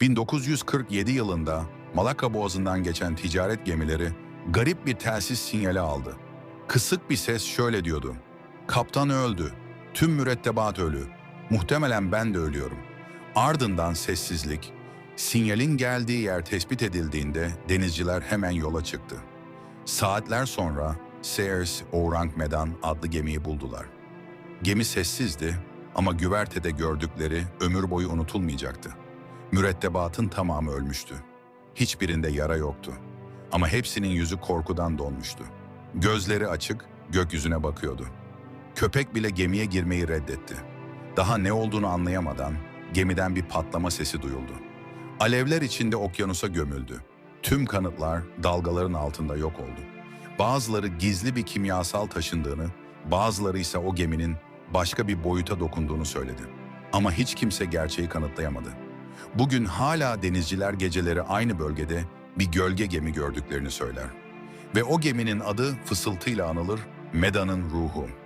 1947 yılında Malakka Boğazı'ndan geçen ticaret gemileri garip bir telsiz sinyali aldı. Kısık bir ses şöyle diyordu. Kaptan öldü. Tüm mürettebat ölü. Muhtemelen ben de ölüyorum. Ardından sessizlik. Sinyalin geldiği yer tespit edildiğinde denizciler hemen yola çıktı. Saatler sonra Sears Orang Medan adlı gemiyi buldular. Gemi sessizdi ama güvertede gördükleri ömür boyu unutulmayacaktı. Mürettebatın tamamı ölmüştü. Hiçbirinde yara yoktu. Ama hepsinin yüzü korkudan donmuştu. Gözleri açık, gökyüzüne bakıyordu. Köpek bile gemiye girmeyi reddetti. Daha ne olduğunu anlayamadan gemiden bir patlama sesi duyuldu. Alevler içinde okyanusa gömüldü. Tüm kanıtlar dalgaların altında yok oldu. Bazıları gizli bir kimyasal taşındığını, bazıları ise o geminin başka bir boyuta dokunduğunu söyledi. Ama hiç kimse gerçeği kanıtlayamadı. Bugün hala denizciler geceleri aynı bölgede bir gölge gemi gördüklerini söyler. Ve o geminin adı fısıltıyla anılır Meda'nın ruhu.